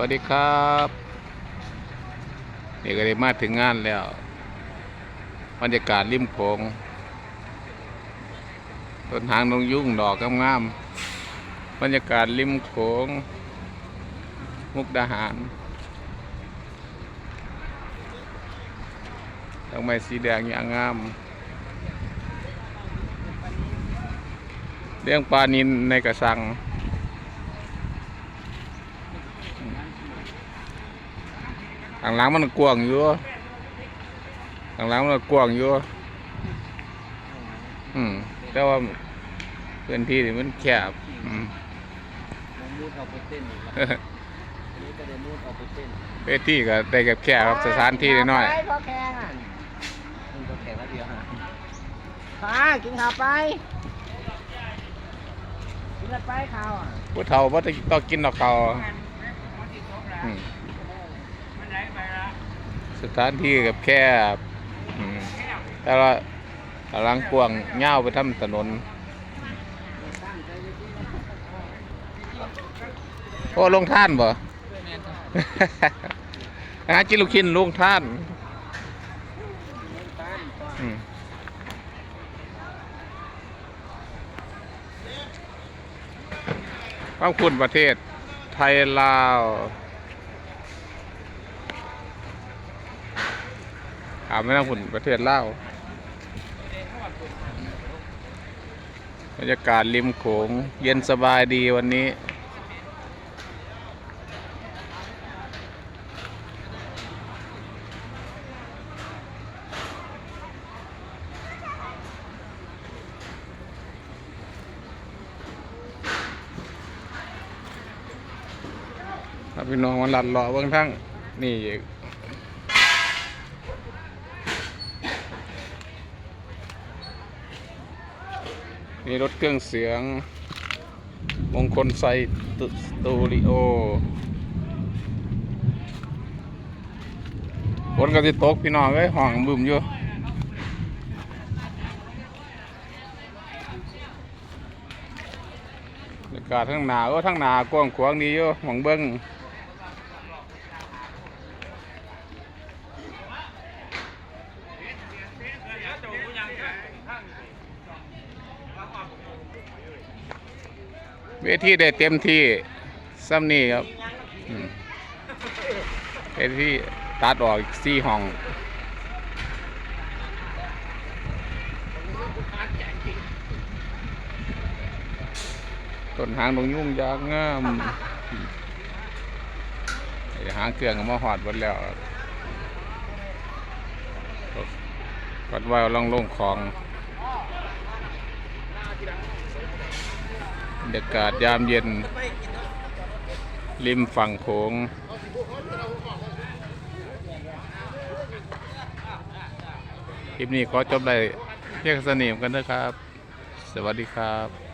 วัสดีครับนี่ก็ได้มาถึงงานแล้วบรรยากาศริมโขงต้นหางนงยุ่งดอกงามๆบรรยากาศริมโขง มุกดาหารดอกไม้สีแดงอย่างงามเลี้ยงปลานินในกระสัง ทางหลังมันกว้างอยู่ทางหลังมันกว้างอยู่อืมแต่ว่าพื้นที่นี่มันแคบอืมน้องมูดเอาไปเต้นอีกแล้วอันนี้ก็ได้มูดเอาไปเต้นเวทีก็ได้แคบแคบครับสถานที่น้อยไปพอแข่งอะมันก็แข่งแล้วเดียวฮะข้ากินข้าวไปกินแล้วไปข้าวอะๆผู้เฒ่าบ่ต้องต้องกินดอกเขาอืม สถานที่กับแคบอืมแต่ว่าทางหลังกว้างยาวไปทำถนน โอ้ลงท่านบ่หากินลูกชิ้นลุงท่านอืมความคุณประเทศไทยลาว ถามไม่ต้องคุณประเทศลาวบรรยากาศริมโขงเย็นสบายดีวันนี้ พี่น้องมันหลัดเลาะเบื้องทั้งนี่ อีกนี่รถเครื่องเสียง มงคลไซต์สตูดิโอฝนก็จะตกพี่น้องเอ้ยห้องบึมอยู่บรรยากาศทั้งหนาโอ้ทั้งหนากว้างขวางดีอยู่หมองเบิ้ง เวทีได้เต็มที่ซ้ำนี่ครับเวทีตัดออกสี่ห้องต้นหางดงยุ่งยางงามหางเครื่องก็มาหอดหมดแล้วกัดว่าล่องลงของ บรรยากาศยามเย็น ริมฝั่งโขงคลิปนี้ขอจบเลยเรียงสนิมกันนะครับ สวัสดีครับ